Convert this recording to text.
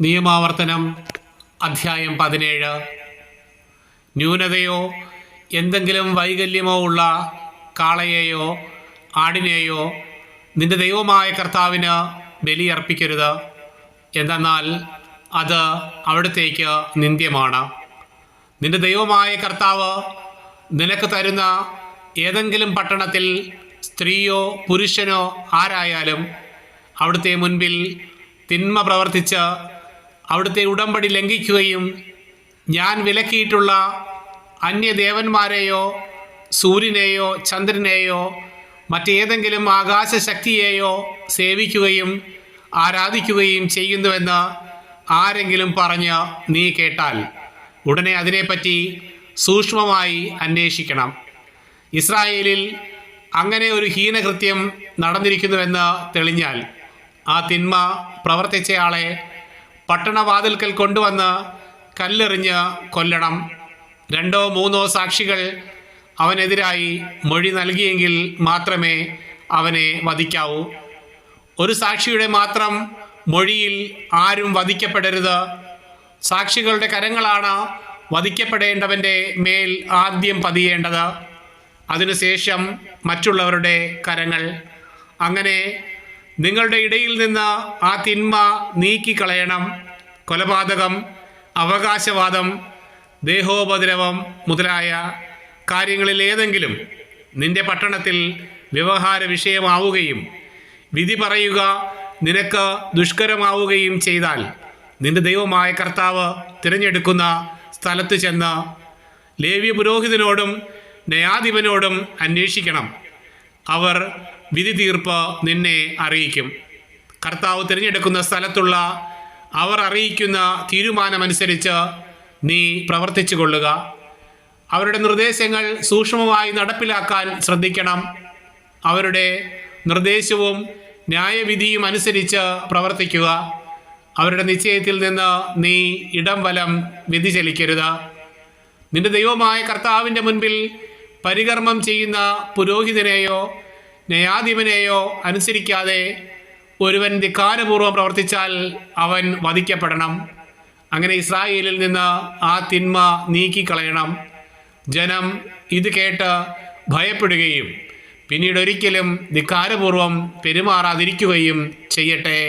നിയമാവർത്തനം അധ്യായം പതിനേഴ്. ന്യൂനതയോ എന്തെങ്കിലും വൈകല്യമോ ഉള്ള കാളയെയോ ആടിനെയോ നിന്റെ ദൈവമായ കർത്താവിന് ബലിയർപ്പിക്കരുത്. എന്തെന്നാൽ അത് അവിടത്തേക്ക് നിന്ദ്യമാണ്. നിന്റെ ദൈവമായ കർത്താവ് നിനക്ക് തരുന്ന ഏതെങ്കിലും പട്ടണത്തിൽ സ്ത്രീയോ പുരുഷനോ ആരായാലും അവിടുത്തെ മുൻപിൽ തിന്മ പ്രവർത്തിച്ച് അവിടുത്തെ ഉടമ്പടി ലംഘിക്കുകയും ഞാൻ വിലക്കിയിട്ടുള്ള അന്യദേവന്മാരെയോ സൂര്യനെയോ ചന്ദ്രനെയോ മറ്റേതെങ്കിലും ആകാശശക്തിയെയോ സേവിക്കുകയും ആരാധിക്കുകയും ചെയ്യുന്നുവെന്ന് ആരെങ്കിലും പറഞ്ഞ് നീ കേട്ടാൽ ഉടനെ അതിനെപ്പറ്റി സൂക്ഷ്മമായി അന്വേഷിക്കണം. ഇസ്രായേലിൽ അങ്ങനെ ഒരു ഹീനകൃത്യം നടന്നിരിക്കുന്നുവെന്ന് തെളിഞ്ഞാൽ ആ തിന്മ പ്രവർത്തിച്ചയാളെ പട്ടണവാതിൽക്കൽ കൊണ്ടുവന്ന് കല്ലെറിഞ്ഞ് കൊല്ലണം. രണ്ടോ മൂന്നോ സാക്ഷികൾ അവനെതിരായി മൊഴി നൽകിയെങ്കിൽ മാത്രമേ അവനെ വധിക്കാവൂ. ഒരു സാക്ഷിയുടെ മാത്രം മൊഴിയിൽ ആരും വധിക്കപ്പെടരുത്. സാക്ഷികളുടെ കരങ്ങളാണ് വധിക്കപ്പെടേണ്ടവന്റെ മേൽ ആദ്യം പതിയേണ്ടത്. അതിനുശേഷം മറ്റുള്ളവരുടെ കരങ്ങൾ. അങ്ങനെ നിങ്ങളുടെ ഇടയിൽ നിന്ന് ആ തിന്മ നീക്കിക്കളയണം. കൊലപാതകം അവകാശവാദം ദേഹോപദ്രവം മുതലായ കാര്യങ്ങളിൽ ഏതെങ്കിലും നിന്റെ പട്ടണത്തിൽ വ്യവഹാര വിഷയമാവുകയും വിധി പറയുക നിനക്ക് ദുഷ്കരമാവുകയും ചെയ്താൽ നിന്റെ ദൈവമായ കർത്താവ് തിരഞ്ഞെടുക്കുന്ന സ്ഥലത്ത് ചെന്ന് ലേവ്യ പുരോഹിതനോടും ന്യായാധിപനോടും അന്വേഷിക്കണം. അവർ വിധി തീർപ്പ് നിന്നെ അറിയിക്കും. കർത്താവ് തിരഞ്ഞെടുക്കുന്ന സ്ഥലത്തുള്ള അവർ അറിയിക്കുന്ന തീരുമാനമനുസരിച്ച് നീ പ്രവർത്തിച്ചു കൊള്ളുക അവരുടെ നിർദ്ദേശങ്ങൾ സൂക്ഷ്മമായി നടപ്പിലാക്കാൻ ശ്രദ്ധിക്കണം. അവരുടെ നിർദ്ദേശവും ന്യായവിധിയും അനുസരിച്ച് പ്രവർത്തിക്കുക. അവരുടെ നിശ്ചയത്തിൽ നിന്ന് നീ ഇടം വലം വ്യതിചലിക്കരുത് നിന്റെ ദൈവമായ കർത്താവിന്റെ മുൻപിൽ പരികർമ്മം ചെയ്യുന്ന പുരോഹിതനെയോ ന്യായാധിപനെയോ അനുസരിക്കാതെ ഒരുവൻ ധിക്കാരപൂർവം പ്രവർത്തിച്ചാൽ അവൻ വധിക്കപ്പെടണം. അങ്ങനെ ഇസ്രായേലിൽ നിന്ന് ആ തിന്മ നീക്കിക്കളയണം. ജനം ഇത് കേട്ട് ഭയപ്പെടുകയും പിന്നീട് ഒരിക്കലും ധിക്കാരപൂർവം പെരുമാറാതിരിക്കുകയും ചെയ്യട്ടെ.